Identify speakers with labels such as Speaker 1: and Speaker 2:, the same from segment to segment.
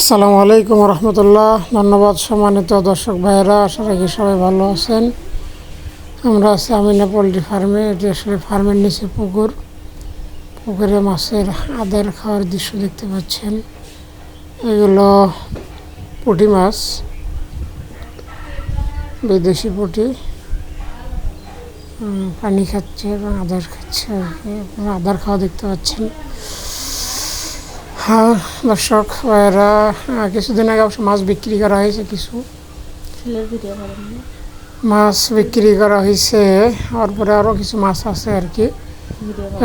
Speaker 1: আসসালামু আলাইকুম রহমতুল্লাহ। ধন্যবাদ সম্মানিত দর্শক ভাইয়েরা, আশা রাখি সবাই ভালো আছেন। আমরা আছি আমিনা পোলট্রি ফার্মে, এটি আসলে ফার্মের নিচে পুকুর। পুকুরে মাছের আদার খাওয়ার দৃশ্য দেখতে পাচ্ছেন। এগুলো পুঁটি মাছ, বিদেশি পুঁটি। পানি খাচ্ছে এবং আদার খাচ্ছে আদার খাওয়া দেখতে পাচ্ছেন। হ্যাঁ দর্শক ভাইয়েরা কিছুদিন আগে অবশ্য মাছ বিক্রি করা হয়েছে কিছু। মাছ বিক্রি করা হয়েছে তারপরে আরও কিছু মাছ আছে আর কি।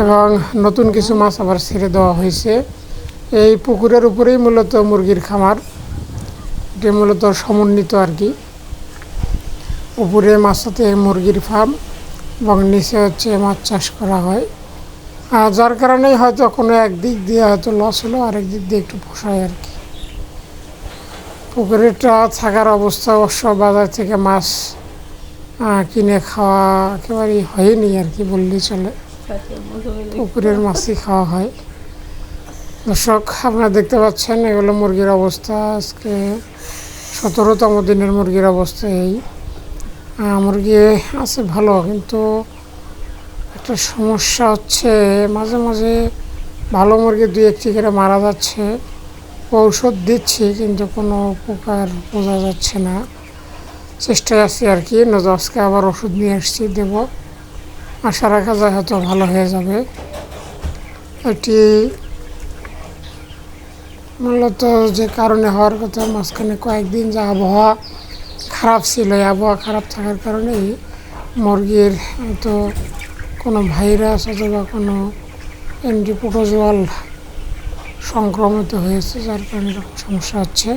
Speaker 1: এবং নতুন কিছু মাছ আবার ছেড়ে দেওয়া হয়েছে এই পুকুরের উপরেই মূলত মুরগির খামার এটি মূলত সমন্বিত আর কি। উপরে মাছাতে মুরগির ফার্ম এবং নিচে হচ্ছে মাছ চাষ করা হয়। যার কারণেই হয়তো কোনো একদিক দিয়ে হয়তো লস হলো, আরেক দিক দিয়ে একটু পোষায় আর কি। পুকুরেরটা থাকার অবস্থা অবশ্য বাজার থেকে মাছ কিনে খাওয়া একেবারেই হয়নি আর কি বললেই চলে। পুকুরের মাছই খাওয়া হয়। দর্শক, আপনারা দেখতে পাচ্ছেন এগুলো মুরগির অবস্থা। আজকে সতেরোতম দিনের মুরগির অবস্থা এই। মুরগি আছে ভালো, কিন্তু একটা সমস্যা হচ্ছে, মাঝে মাঝে ভালো মুরগি দুই একটি করে মারা যাচ্ছে, ঔষধ দিচ্ছি কিন্তু কোনো উপকার বোঝা যাচ্ছে না। চেষ্টায় আছি আর কি নজর আজকে আবার ওষুধ নিয়ে আসছি, দেবো। আশা রাখা যায় হয়তো ভালো হয়ে যাবে। এটি মূলত যে কারণে হওয়ার কথা, মাঝখানে কয়েকদিন যে আবহাওয়া খারাপ ছিল আবহাওয়া খারাপ থাকার কারণেই মুরগির তো কোনো ভাইরাস অথবা কোনো অ্যান্টিপ্রোটোজোয়াল সংক্রমিত হয়েছে, যার কারণে এরকম সমস্যা হচ্ছে।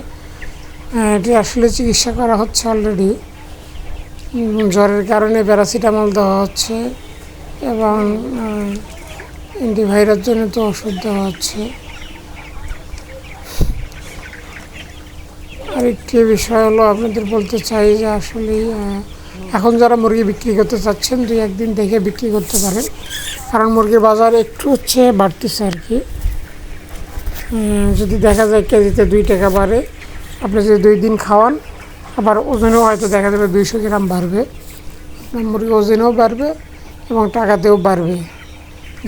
Speaker 1: এটি আসলে চিকিৎসা করা হচ্ছে অলরেডি জ্বরের কারণে প্যারাসিটামল দেওয়া হচ্ছে এবং অ্যান্টিভাইরাস জন্য তো ওষুধ দেওয়া হচ্ছে। আরেকটি বিষয় হলো, আপনাদের বলতে চাই যে আসলে এখন যারা মুরগি বিক্রি করতে চাচ্ছেন, দুই একদিন দেখে বিক্রি করতে পারেন। কারণ মুরগির বাজার একটু হচ্ছে বাড়তেছে আর কি। যদি দেখা যায় কেজিতে দুই টাকা বাড়ে, আপনি যদি দুই দিন খাওয়ান, আবার ওজনেও হয়তো দেখা যাবে দুইশো গ্রাম বাড়বে। আপনার মুরগি ওজনেও বাড়বে এবং টাকাতেও বাড়বে।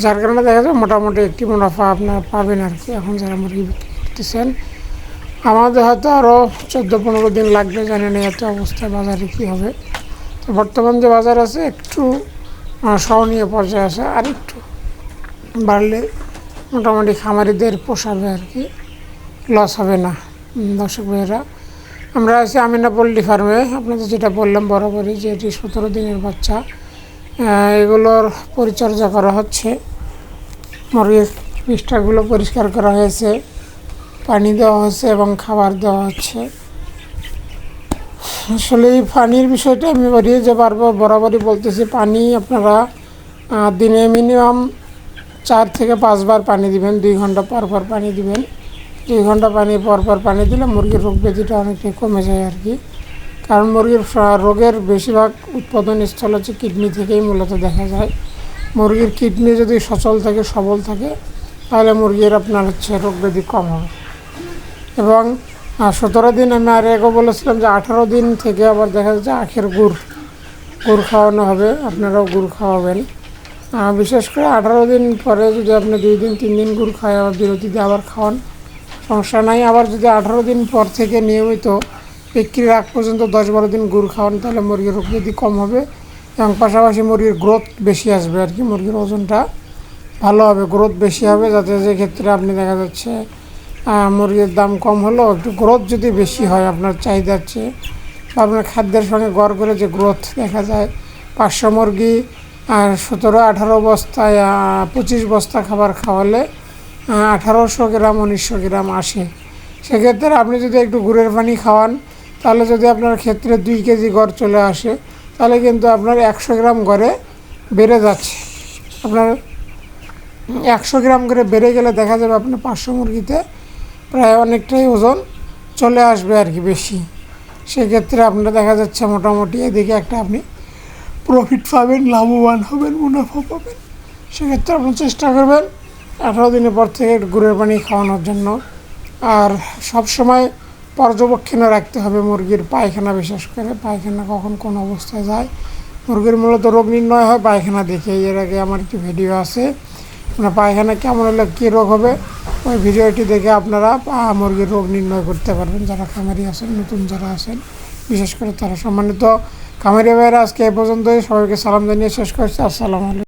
Speaker 1: যার কারণে দেখা যাবে মোটামুটি একটি মুনাফা আপনারা পাবেন আর কি এখন যারা মুরগি বিক্রি করতেছেন। আমাদের হয়তো আরও চোদ্দ পনেরো দিন লাগবে, জানি না এত অবস্থায় বাজারে কী হবে। তো বর্তমান যে বাজার আছে, একটু সহনীয় পর্যায়ে আছে, আর একটু বাড়লে মোটামুটি খামারিদের পোষাবে আর কি লস হবে না। দর্শক ভাইয়েরা, আমরা আছি আমিনা পোলট্রি ফার্মে আপনাদের যেটা বললাম বরাবরই যে এটি সতেরো দিনের বাচ্চা। এগুলোর পরিচর্যা করা হচ্ছে। মুরগির পৃষ্ঠাগুলো পরিষ্কার করা হয়েছে। পানি দেওয়া হচ্ছে এবং খাবার দেওয়া হচ্ছে। আসলে এই পানির বিষয়টা আমি বাড়িয়ে যে বারবার বরাবরই বলতেছি, পানি আপনারা দিনে মিনিমাম চার থেকে পাঁচবার পানি দিবেন, দুই ঘণ্টা পর পর পানি দিবেন। দুই ঘণ্টা পানি পর পর পানি দিলে মুরগির রোগ ব্যাধিটা অনেকটাই কমে যায় আর কি। কারণ মুরগির রোগের বেশিরভাগ উৎপাদন স্থল হচ্ছে কিডনি থেকেই মূলত দেখা যায়। মুরগির কিডনি যদি সচল থাকে, সবল থাকে, তাহলে মুরগির আপনার হচ্ছে রোগ ব্যাধি কম হবে। এবং সতেরো দিন আমি আর এগো বলেছিলাম যে আঠারো দিন থেকে আবার দেখা যাচ্ছে আখের গুড় গুড় খাওয়ানো হবে, আপনারাও গুড় খাওয়াবেন। বিশেষ করে আঠারো দিন পরে যদি আপনি দুই দিন, তিন দিন গুড় খায়, আবার বিরতিতে আবার খাওয়ান, সমস্যা নাই। আবার যদি আঠারো দিন পর থেকে নিয়মিত বিক্রির আগ পর্যন্ত দশ বারো দিন গুড় খাওয়ান, তাহলে মুরগির রোগ যদি কম হবে, এবং পাশাপাশি মুরগির গ্রোথ বেশি আসবে আর কি, মুরগির ওজনটা ভালো হবে গ্রোথ বেশি হবে, যাতে যে ক্ষেত্রে আপনি দেখা যাচ্ছে মুরগির দাম কম হলো একটু গ্রোথ যদি বেশি হয় আপনার চাহিদার চেয়ে, বা আপনার খাদ্যের সঙ্গে গড় করে যে গ্রোথ দেখা যায়, পাঁচশো মুরগি সতেরো, আঠারো বস্তায় পঁচিশ বস্তা খাবার খাওয়ালে আঠারোশো গ্রাম, উনিশশো গ্রাম আসে। সেক্ষেত্রে আপনি যদি একটু গুড়ের পানি খাওয়ান, তাহলে যদি আপনার ক্ষেত্রে দুই কেজি গড় চলে আসে, তাহলে কিন্তু আপনার একশো গ্রাম গড়ে বেড়ে যাচ্ছে। আপনার একশো গ্রাম করে বেড়ে গেলে দেখা যাবে আপনার পাঁচশো মুরগিতে প্রায় অনেকটাই ওজন চলে আসবে আর কি বেশি। সেক্ষেত্রে আপনার দেখা যাচ্ছে মোটামুটি এদিকে একটা আপনি প্রফিট পাবেন, লাভবান হবেন, মুনাফা পাবেন। সেক্ষেত্রে আপনি চেষ্টা করবেন আঠারো দিনের পর থেকে গুড়ের পানি খাওয়ানোর জন্য। আর সব সময় পর্যবেক্ষণে রাখতে হবে মুরগির পায়খানা, বিশেষ করে পায়খানা কখন কোন অবস্থায় যায়। মুরগির মূলত রোগ নির্ণয় হয় পায়খানা দেখে। এর আগে আমার একটি ভিডিও আছে মানে পায়খানা কেমন হলে কী রোগ হবে ওই ভিডিওটি দেখে আপনারা মুরগির রোগ নির্ণয় করতে পারবেন। যারা খামারি আছেন, নতুন যারা আছেন, বিশেষ করে তারা সম্মানিত খামারি ভাইয়েরা, আজকে এ পর্যন্তই। সবাইকে সালাম জানিয়ে শেষ করছি। আসসালামু আলাইকুম।